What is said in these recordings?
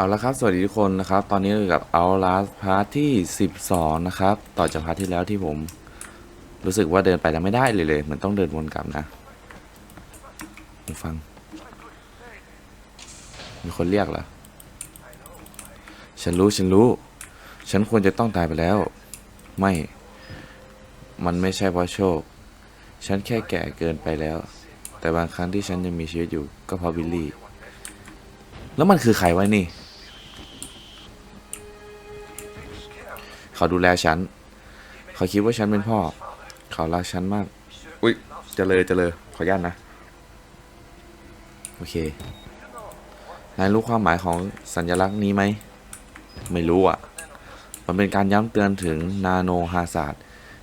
เอาละครับ สวัสดีทุกคนนะครับ ตอนนี้เราอยู่กับ Outlast พาร์ทที่ 12 นะครับ ต่อจากพาร์ทที่แล้วที่ผม รู้สึกว่าเดินไปแล้วไม่ได้เลยเลยเหมือนต้องเดินวนกลับนะฟัง มีคนเรียกเหรอ ฉันรู้ฉันรู้ ฉันควรจะต้องตายไปแล้ว ไม่ มันไม่ใช่เพราะโชค ฉันแค่แก่เกินไปแล้ว แต่บางครั้งที่ฉันยังมีชีวิตอยู่ก็เพราะบิลลี่ แล้วมันคือใครวะนี่ เขาดูแลฉัน เขาคิดว่าฉันเป็นพ่อ เขารักฉันมาก อุ๊ยเจเลยเจเลยขออนุญาตนะ โอเคนายรู้ความหมายของสัญลักษณ์นี้ไหม ไม่รู้อะ มันเป็นการย้ำเตือนถึงนาโนฮาศาสตร์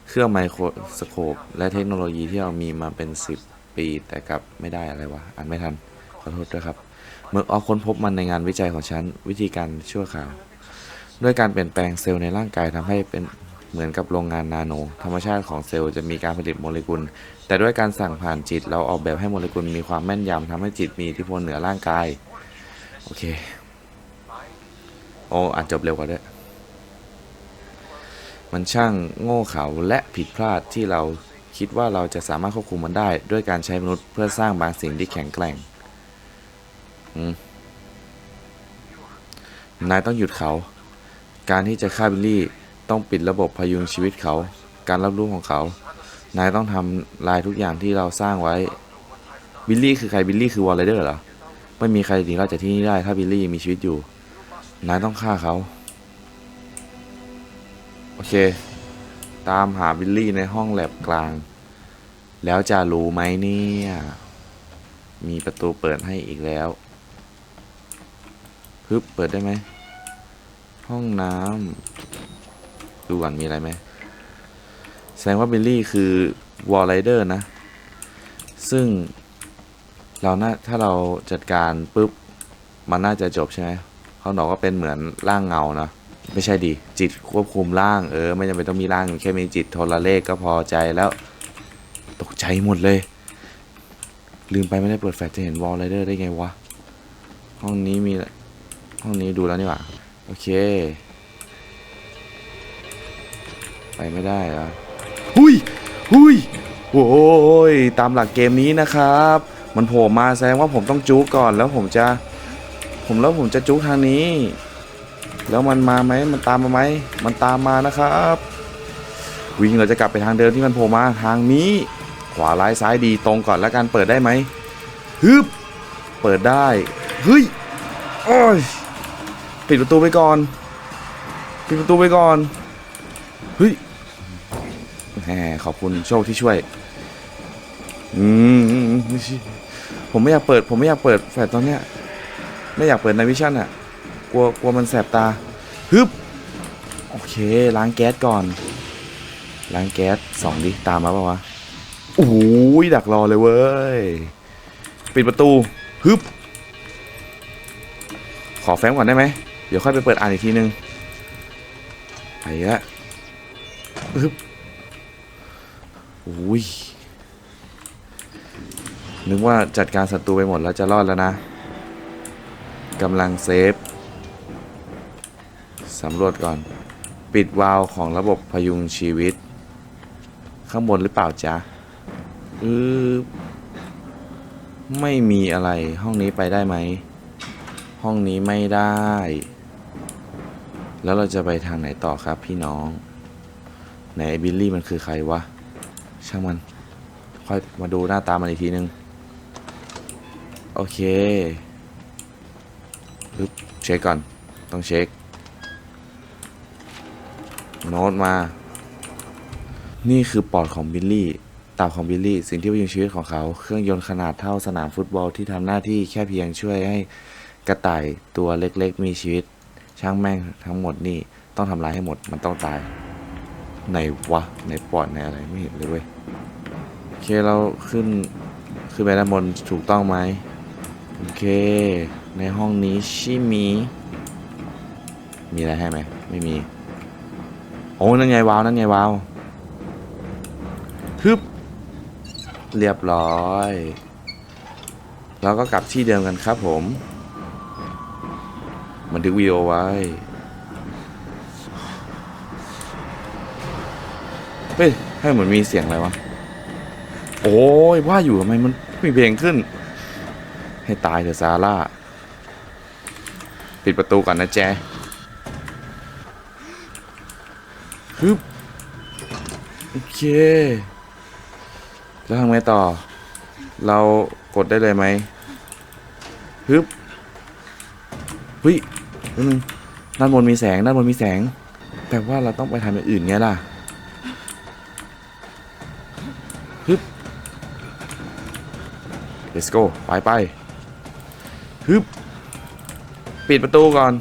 เครื่องไมโครสโคปและเทคโนโลยีที่เรามีมาเป็น 10 ปีแต่กลับไม่ได้อะไรวะอ่านไม่ทัน ขอโทษด้วยครับ เมื่อออกค้นพบมันในงานวิจัยของฉัน วิธีการชั่วคราว ด้วยการเปลี่ยนแปลงเซลล์ในร่างกายทำให้เป็นเหมือนกับโรงงานนาโน ธรรมชาติของเซลล์จะมีการผลิตโมเลกุล แต่ด้วยการสั่งผ่านจิต เราออกแบบให้โมเลกุลมีความแม่นยำทำให้จิตมีอิทธิพลเหนือร่างกาย โอเค โอ้อ่านจบเร็วกว่าด้วย มันช่างโง่เขลาและผิดพลาดที่เราคิดว่าเราจะสามารถควบคุมมันได้ ด้วยการใช้มนุษย์เพื่อสร้างบางสิ่งที่แข็งแกร่งนายต้องหยุดเขา การที่จะฆ่าบิลลี่ต้องปิดระบบพยุงชีวิตเขา การรับรู้ของเขา นายต้องทำลายทุกอย่างที่เราสร้างไว้ บิลลี่คือใคร บิลลี่คือวอลเลเดอร์เหรอ ไม่มีใครหนีรอดจากที่นี่ได้ ถ้าบิลลี่ยังมีชีวิตอยู่ นายต้องฆ่าเขา โอเค ตามหาบิลลี่ในห้องแลบกลาง แล้วจะรู้ไหมเนี่ย มีประตูเปิดให้อีกแล้ว ฮึบ เปิดได้ไหม ห้องน้ำดูก่อนมีอะไรไหมแสดงว่าบิลลี่คือวอลไรเดอร์นะ ซึ่งเราน่าถ้าเราจัดการปุ๊บ มันน่าจะจบใช่ไหมเขาบอกว่าเป็นเหมือนร่างเงาเนาะไม่ใช่ดิจิตควบคุมร่างเออ ไม่จำเป็นต้องมีร่างแค่มีจิตโทรเลขก็พอใจแล้ว ตกใจหมดเลย ลืมไปไม่ได้เปิดแฟลชจะเห็นวอลไรเดอร์ได้ไงวะ ห้องนี้มีห้องนี้ดูแล้วนี่หว่า โอเค ไปไม่ได้เหรอหุยหุยโอ้ยตามหลักเกมนี้นะครับ มันโผล่มาแสดงว่าผมต้องจู๊กก่อนแล้วผมจะ ผมแล้วผมจะจู๊กทางนี้ แล้วมันมาไหมมันตามมาไหมมันตามมานะครับ วิ่งเราจะกลับไปทางเดิมที่มันโผล่มาทางนี้ ขวาร้ายซ้ายดีตรงก่อนแล้วกันเปิดได้ไหมฮึบเปิดได้เฮ้ยโอ้ย ปิดประตูไปก่อน ปิดประตูไปก่อน เฮ้ยแหมขอบคุณโชคที่ช่วย อืมไม่ใช่ผมไม่อยากเปิด ผมไม่อยากเปิดแฟลชตอนเนี้ย ไม่อยากเปิดในวิชั่นอะ กลัว กลัวมันแสบตา ฮึบ โอเค ล้างแก๊สก่อน ล้างแก๊สสองดิ ตามมาปะวะโอ้ยดักรอเลยเว้ย ปิดประตู ฮึบ ขอแฟ้มก่อนได้ไหม เดี๋ยวค่อยไปเปิดอ่านอีกทีนึง ไปละฮึบอุ้ย นึกว่าจัดการศัตรูไปหมดแล้วจะรอดแล้วนะกำลังเซฟสำรวจก่อน ปิดวาล์วของระบบพยุงชีวิต ข้างบนหรือเปล่าจ๊ะอือไม่มีอะไรห้องนี้ไปได้ไหม ห้องนี้ไม่ได้ แล้วเราจะไปทางไหนต่อครับพี่น้องไหนไอบิลลี่มันคือใครวะ ช่างมัน ค่อยมาดูหน้าตามันอีกทีนึง โอเคปึ๊บเช็คก่อน ต้องเช็ค โน้ตมา นี่คือปอดของบิลลี่ตับของบิลลี่ สิ่งที่พยุงชีวิตของเขา เครื่องยนต์ขนาดเท่าสนามฟุตบอลที่ทำหน้าที่แค่เพียงช่วยให้กระต่ายตัวเล็กๆมีชีวิต ช่างแม่งทั้งหมดนี่ต้องทำลายให้หมดมันต้องตายในวะในปอดในอะไรไม่เห็นเลยเว้ยโอเคเราขึ้นขึ้นไปด้านบนถูกต้องไหมโอเค ในห้องนี้ชิมี มีอะไรให้ไหมไม่มี โอ้นั่นไงวาวนั่นไงวาวฮึบเรียบร้อย เราก็กลับที่เดิมกันครับผม บันทึกวีดีโอไว้ เฮ้ย ให้เหมือนมีเสียงอะไรวะ โอ้ย ว่าอยู่ทำไมมันมีเพลงขึ้น ให้ตายเถอะซาร่า ปิดประตูก่อนนะแจฮึบโอเค แล้วทำไงต่อ เรากดได้เลยไหมฮึบเฮ้ย นึงด้านบนมีแสงด้านบนมีแสง แต่ว่าเราต้องไปทำอย่างอื่นไงล่ะฮึบ let's go ไปไปฮึบ ปิดประตูก่อน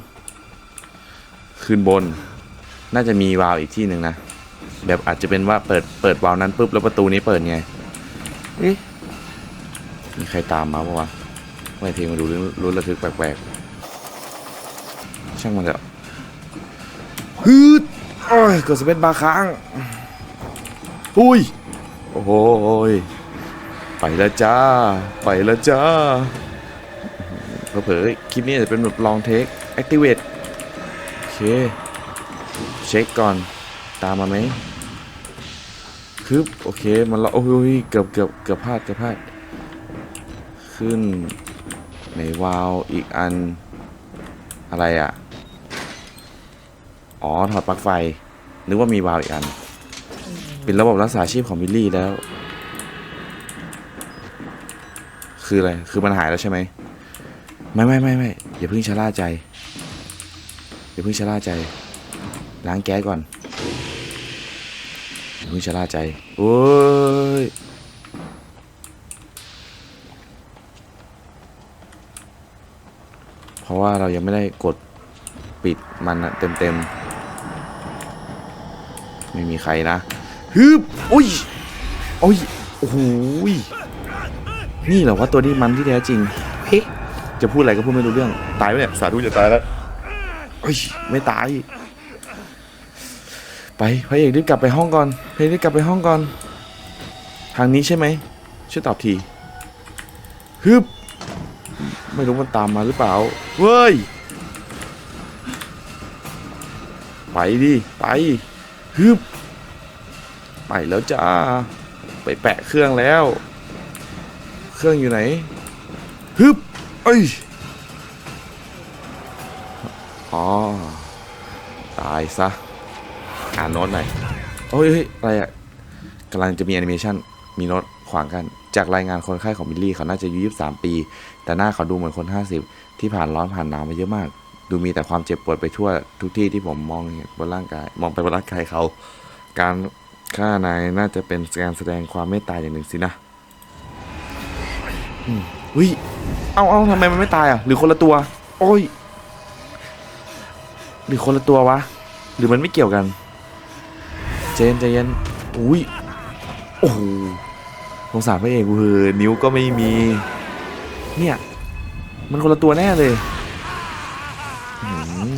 ขึ้นบน น่าจะมีวาล์วอีกที่หนึ่งนะ แบบอาจจะเป็นว่าเปิดเปิดวาล์วนั้นปุ๊บแล้วประตูนี้เปิดไง เอ๊ะ มีใครตามมาปะวะทำไม่เพลงมาดูรุ้นระทึกแปลกๆ ช่างมันเถอะฮึดโอ้ยกดสเปซบาร์ค้างอุ้ยโอ้โหยไปแล้วจ้า ไปแล้วจ้าเผลอๆคลิปนี้อาจจะเป็นแบบลองเทค activate โอเค เช็คก่อน ตามมาไหมคือโอเค มันละโอ้ยเกือบเกือบเกือบพลาดเกือบพลาด ขึ้น ในวาล์วอีกอัน อะไรอะ อ๋อ ถอดปลั๊กไฟ นึกว่ามีวาล์วอีกอัน เป็นระบบรักษาชีพของบิลลี่แล้ว คืออะไร คือมันหายแล้วใช่ไหม ไม่ไม่ไม่ไม่อย่าเพิ่งชะล่าใจ อย่าเพิ่งชะล่าใจ ล้างแก๊สก่อน อย่าเพิ่งชะล่าใจ โอ้ยเพราะว่าเรายังไม่ได้กดปิดมันเต็มเต็มๆ ไม่มีใครนะฮึบอุ้ยโอ้ยโอ้โหยนี่เหรอว่าตัวนี้มันที่แท้จริงเฮ้จะพูดอะไรก็พูดไม่รู้เรื่องตายไหมเนี่ยสาธุจะตายแล้วเฮ้ยไม่ตายไปพระเอกรีบกลับไปห้องก่อนพระเอกรีบกลับไปห้องก่อน ทางนี้ใช่ไหมช่วยตอบทีฮึบไม่รู้มันตามมาหรือเปล่าเว้ยไปดิไป ฮึบไปแล้วจ้า ไปแปะเครื่องแล้ว เครื่องอยู่ไหนฮึบเอ้ยอ๋อตายซะ อ่านโน้ตหน่อยโอ้ยอะไรอะกำลังจะมีแอนิเมชันมีโน้ตขวางกัน จากรายงานคนไข้ของบิลลี่เขาน่าจะอายุ23 ปี แต่หน้าเขาดูเหมือนคน 50 ที่ผ่านร้อนผ่านหนาวมาเยอะมาก ดูมีแต่ความเจ็บปวดไปทั่วทุกที่ที่ผมมองเห็นบนร่างกาย มองไปบนร่างกายเขา การฆ่านายน่าจะเป็นการแสดงความเมตตาอย่างหนึ่งสินะอืมอุ้ย เอาเอาทำไมมันไม่ตายอะ หรือคนละตัว โอ้ย หรือคนละตัววะ หรือมันไม่เกี่ยวกัน เจนใจเย็น อุ้ย โอ้โหสงสารพระเอกกูเหอนิ้วก็ไม่มี เนี่ย มันคนละตัวแน่เลยอื้อหือ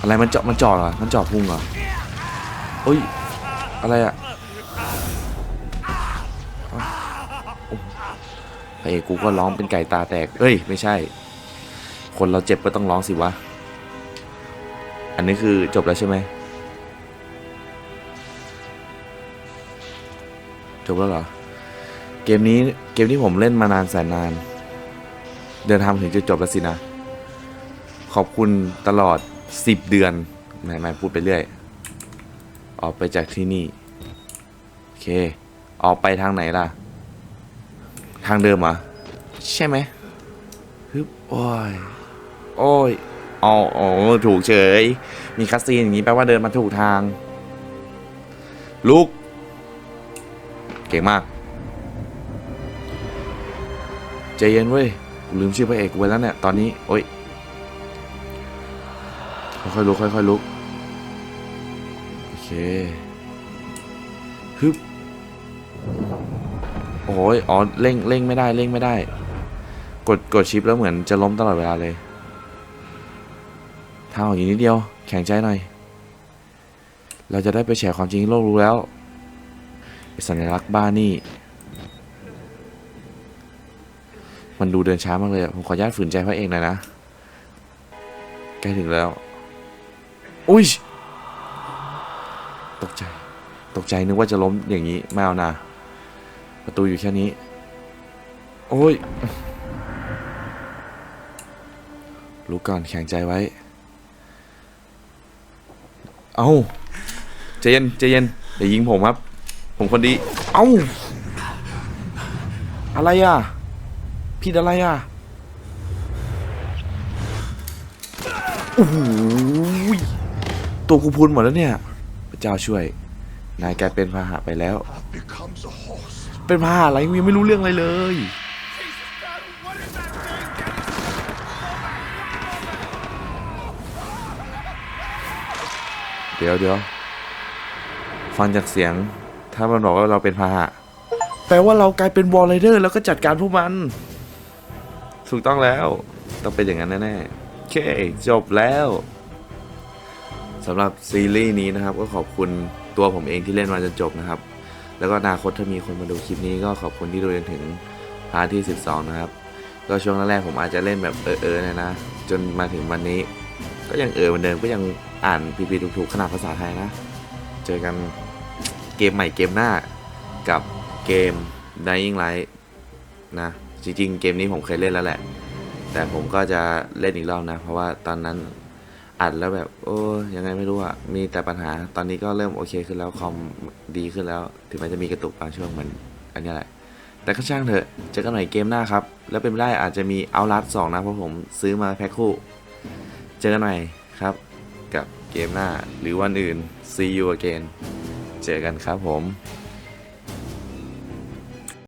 อะไรมันเจาะมันเจาะเหรอ มันเจาะพุงเหรอเอ้ย อะไรอะเอ้าโอ้พระเอกกูก็ร้องเป็นไก่ตาแตก เอ้ย ไม่ใช่ คนเราเจ็บก็ต้องร้องสิวะ อันนี้คือจบแล้วใช่ไหม จบแล้วเหรอ เกมนี้เกมที่ผมเล่นมานานแสนนาน เดินทางถึงจุดจบแล้วสินะ ขอบคุณตลอด 10 เดือนไม่ไม่พูดไปเรื่อย ออกไปจากที่นี่ โอเค ออกไปทางไหนล่ะ ทางเดิมเหรอ ใช่ไหมฮึบโอ้ย โอ้ยอ๋ออถูกเฉย มีคัสซีนอย่างนี้แปลว่าเดินมาถูกทาง ลุก เก่งมาก ใจเย็นเว้ยลืมชื่อพระเอกกูไปแล้วเนี่ย ตอนนี้ โอ้ย ค่อยๆลุกค่อยๆลุกโอเคฮึบโอ้ยอ๋อเร่งเร่งไม่ได้เร่งไม่ได้ กดกดชิปแล้วเหมือนจะล้มตลอดเวลาเลยทางออกอยู่นิดเดียว แข็งใจหน่อย เราจะได้ไปแชร์ความจริงโลกรู้แล้ว สัญลักษณ์บ้านนี่ มันดูเดินช้ามากเลยผมขออนุญาตฝืนใจพระเอกหน่อยนะ ใกล้ถึงแล้ว อุ้ย ตกใจ ตกใจนึกว่าจะล้มอย่างนี้ไม่เอานะประตูอยู่แค่นี้ โอ้ย รู้ก่อนแข็งใจไว้ เอาใจเย็นใจเย็นอย่ายิงผมครับ ผมคนดี เอาอะไรอะผิดอะไรอะโอ้ย ตัวกูพูนหมดแล้วเนี่ย พระเจ้าช่วย นายแกเป็นพาหะไปแล้ว เป็นพาหะอะไรยังไม่รู้เรื่องอะไรเลย เดี๋ยวเดี๋ยวฟังจากเสียง ถ้ามันบอกว่าเราเป็นพาหะ แปลว่าเรากลายเป็นวอลไรเดอร์แล้วก็จัดการพวกมัน ถูกต้องแล้ว ต้องเป็นอย่างนั้นแน่ๆโอเคจบแล้ว สำหรับซีรีส์นี้นะครับ ก็ขอบคุณตัวผมเองที่เล่นมาจนจบนะครับ แล้วก็อนาคตถ้ามีคนมาดูคลิปนี้ก็ขอบคุณที่ดูจนถึงพาร์ทที่ 12 นะครับ ก็ช่วงแรกๆผมอาจจะเล่นแบบเออๆนยนะ จนมาถึงวันนี้ ก็ยังเออเหมือนเดิมก็ยังอ่านพีพีถูกๆขนาดภาษาไทยนะ เจอกันเกมใหม่เกมหน้ากับเกม Dying Light นะ จริงๆ เกมนี้ผมเคยเล่นแล้วแหละ แต่ผมก็จะเล่นอีกรอบนะ เพราะว่าตอนนั้น อัดแล้วแบบ โอ้ยังไงไม่รู้อะมีแต่ปัญหาตอนนี้ก็เริ่มโอเคขึ้นแล้วคอมดีขึ้นแล้ว ถึงแม้จะมีกระตุกบางช่วงเหมือนอันนี้แหละ แต่ก็ช่างเถอะ เจอกันใหม่เกมหน้าครับ แล้วเป็นไปได้อาจจะมีเอาลัดสองนะเพราะผมซื้อมาแพ็คคู่ เจอกันใหม่ครับ กับเกมหน้าหรือวันอื่น see you again เจอกันครับผม